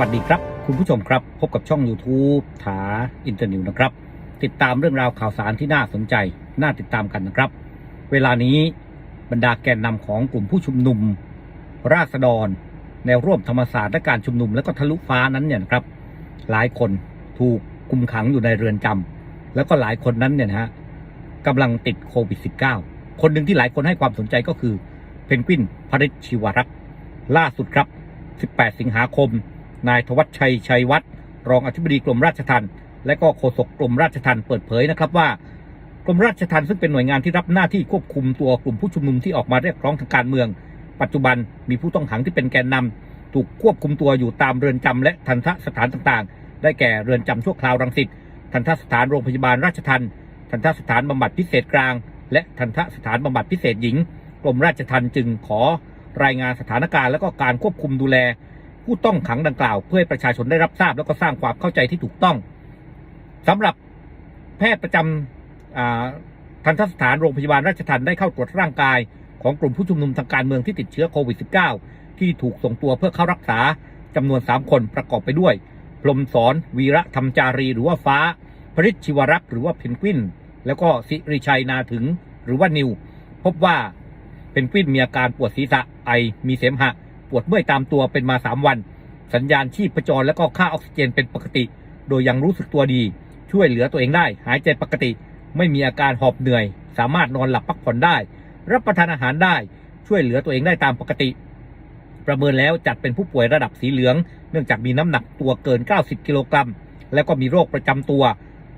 วัสดีครับ คุณผู้ชมครับ พบกับช่อง YouTube ถาอินเตอร์นิวนะครับ ติดตามเรื่องราวข่าวสารที่น่าสนใจ น่าติดตามกันนะครับ เวลานี้บรรดาแกนนำของกลุ่มผู้ชุมนุม ราษฎร แนวร่วมธรรมศาสตร์และการชุมนุมและก็ทะลุฟ้านั้นเนี่ยครับ หลายคนถูกคุมขังอยู่ในเรือนจำแล้วก็หลายคนนั้นเนี่ยนะฮะกำลังติดโควิด -19 คนหนึ่งที่หลายคนให้ความสนใจก็คือเพนกวินพริชชิวรักษ์ล่าสุดครับ 18 สิงหาคม นายธวัชชัยชัยวัฒน์รองอธิบดีกรมราชทัณฑ์และก็โฆษกกรมราชทัณฑ์เปิดเผยนะครับว่ากรมราชทัณฑ์ซึ่งเป็นหน่วยงานที่รับหน้าที่ควบคุมตัวกลุ่มผู้ชุมนุมที่ออกมาเรียกร้องทางการเมือง ปัจจุบันมีผู้ต้องขังที่เป็นแกนนำถูกควบคุมตัวอยู่ตามเรือนจำและทันทสถานต่างๆ ได้แก่เรือนจำชั่วคราวรังสิตทันทสถานโรงพยาบาลราชทัณฑ์ทันทสถานบำบัดพิเศษกลาง และทันทสถานบำบัดพิเศษหญิงกรมราชทัณฑ์จึงขอรายงานสถานการณ์และก็การควบคุมดูแล ผู้ต้องขังดังกล่าว เพื่อให้ประชาชนได้รับทราบ แล้วก็สร้างความเข้าใจที่ถูกต้องสำหรับแพทย์ประจำอ่าทันทสถานโรงพยาบาลราชทัณฑ์ได้เข้าตรวจร่างกาย ของกลุ่มผู้ชุมนุมทางการเมืองที่ติดเชื้อโควิด -19 ที่ถูกส่งตัวเพื่อเข้ารักษาจำนวน 3 คนประกอบไปด้วยพรมสอนวีระธรรมจารี หรือว่าฟ้าพริชชิวรักษ์หรือว่าเพนกวิน แล้วก็สิริชัยนาถึงหรือว่านิว พบว่าเพนกวินมีอาการปวดศีรษะไอมีเสมหะ ปวดเมื่อยตามตัวเป็นมา3วัน สัญญาณชีพจรและก็ค่าออกซิเจนเป็นปกติ โดยยังรู้สึกตัวดี ช่วยเหลือตัวเองได้ หายใจปกติ ไม่มีอาการหอบเหนื่อย สามารถนอนหลับพักผ่อนได้ รับประทานอาหารได้ ช่วยเหลือตัวเองได้ตามปกติ ประเมินแล้วจัดเป็นผู้ป่วยระดับสีเหลือง เนื่องจากมีน้ำหนักตัวเกิน 90 กิโลกรัม แล้วก็มีโรคประจำตัว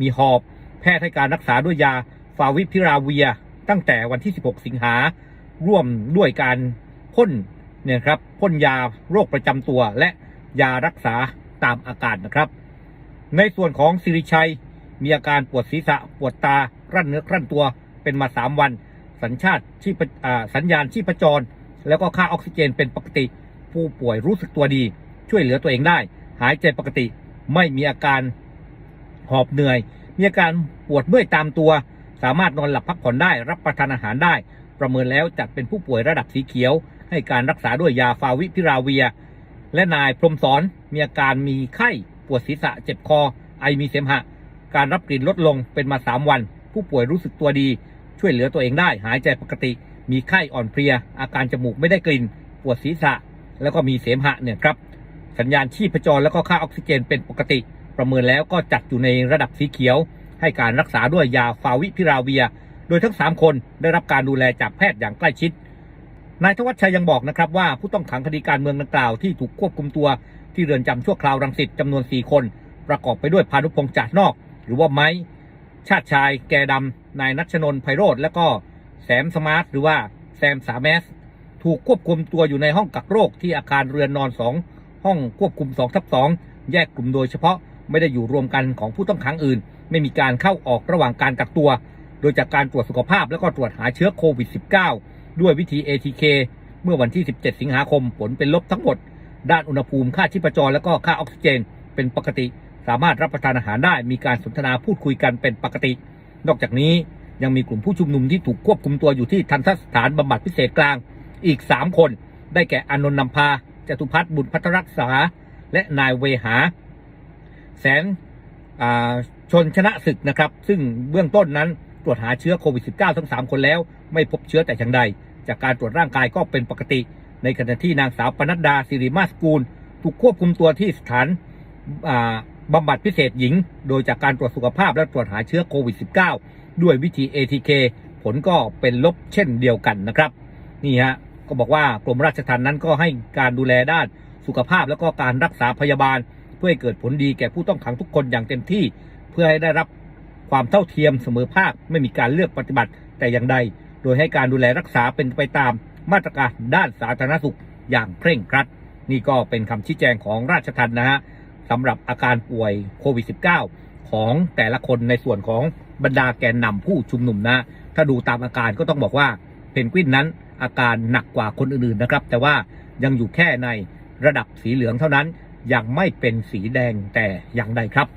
มีหอบ แพทย์ให้การรักษาด้วยยาฟาวิพิราเวีย ตั้งแต่วันที่ 16 สิงหาร่วมด้วยการพ่น เนี่ยครับพ่นยาโรคประจำตัวและยารักษาตามอาการนะครับ ในส่วนของสิริชัยมีอาการปวดศีรษะปวดตารั่นเนื้อรั่นตัวเป็นมา 3 วัน สัญชาติชีพอ่สัญญาณชีพจร แล้วก็ค่าออกซิเจนเป็นปกติ ผู้ป่วยรู้สึกตัวดี ช่วยเหลือตัวเองได้ หายใจปกติไม่มีอาการหอบเหนื่อย มีอาการปวดเมื่อยตามตัว สามารถนอนหลับพักผ่อนได้ รับประทานอาหารได้ ประเมินแล้วจัดเป็นผู้ป่วยระดับสีเขียว ให้การรักษาด้วยยาฟาวิพิราเวีย และนายพรมสอนมีอาการมีไข้ปวดศีรษะเจ็บคอ ไอมีเสมหะ การรับกลิ่นลดลงเป็นมา 3 วัน ผู้ป่วยรู้สึกตัวดี ช่วยเหลือตัวเองได้ หายใจปกติ มีไข้อ่อนเพลีย อาการจมูกไม่ได้กลิ่น ปวดศีรษะ แล้วก็มีเสมหะเนี่ยครับ สัญญาณชีพจรแล้วก็ค่าออกซิเจนเป็นปกติ ประเมินแล้วก็จัดอยู่ในระดับสีเขียว ให้การรักษาด้วยยาฟาวิพิราเวีย โดยทั้ง 3 คนได้รับการดูแลจากแพทย์อย่างใกล้ชิด นายธวัชชัยยังบอกนะครับว่าผู้ต้องขังคดีการเมืองดังกล่าวที่ถูกควบคุมตัวที่เรือนจำชั่วคราวรังสิตจำนวน 4 คน ประกอบไปด้วยพานุพงษ์จาดนอก หรือว่าไม้ ชาติชาย แกดำนายนัชนน์ไพโรธและก็แสมสมาร์ทหรือว่าแซมสามแมส ถูกควบคุมตัวอยู่ในห้องกักโรคที่อาคารเรือนนอนสองห้องควบคุม2ทับ2แยกกลุ่มโดยเฉพาะไม่ได้อยู่รวมกันของผู้ต้องขังอื่น ไม่มีการเข้าออกระหว่างการกักตัว โดยจากการตรวจสุขภาพแล้วก็ตรวจหาเชื้อโควิด -19 ด้วยวิธี ATK เมื่อวันที่ 17 สิงหาคมผลเป็นลบทั้งหมด ด้านอุณหภูมิค่าชีพจร และก็ค่าออกซิเจน เป็นปกติ สามารถรับประทานอาหารได้มีการสนทนาพูดคุยกันเป็นปกติ นอกจากนี้ยังมีกลุ่มผู้ชุมนุมที่ถูกควบคุมตัวอยู่ที่ทันทสถานบำบัดพิเศษกลางอีก 3 คน ได้แก่อานนท์นำพาจตุพัฒน์บุญพัทรรักษา และนายเวหา แสนชนชนะศึกนะครับ ซึ่งเบื้องต้นนั้นตรวจหาเชื้อโควิด -19 ทั้ง 3 คนแล้ว ไม่พบเชื้อแต่อย่างใด จากการตรวจร่างกายก็เป็นปกติ ในขณะที่นางสาวปนัดดาสิริมาสกูล ถูกควบคุมตัวที่สถานอ่าบำบัดพิเศษหญิง โดยจากการตรวจสุขภาพและตรวจหาเชื้อโควิด -19 ด้วยวิธี ATK ผลก็เป็นลบเช่นเดียวกันนะครับนี่ฮะก็บอกว่ากรมราชทัณฑ์นั้นก็ให้การดูแลด้านสุขภาพแล้วก็การรักษาพยาบาล เพื่อให้เกิดผลดีแก่ผู้ต้องขังทุกคนอย่างเต็มที่ เพื่อให้ได้รับความเท่าเทียมเสมอภาคไม่มีการเลือกปฏิบัติแต่อย่างใด โดยให้การดูแลรักษาเป็นไปตามมาตรการด้านสาธารณสุขอย่างเคร่งครัด นี่ก็เป็นคำชี้แจงของราชทัณฑ์นะฮะสำหรับอาการป่วยโควิด -19 ของแต่ละคนในส่วนของบรรดาแกนนำผู้ชุมนุมนะ ถ้าดูตามอาการก็ต้องบอกว่าเพนกวินนั้นอาการหนักกว่าคนอื่นๆนะครับ แต่ว่ายังอยู่แค่ในระดับสีเหลืองเท่านั้น ยังไม่เป็นสีแดงแต่อย่างใดครับ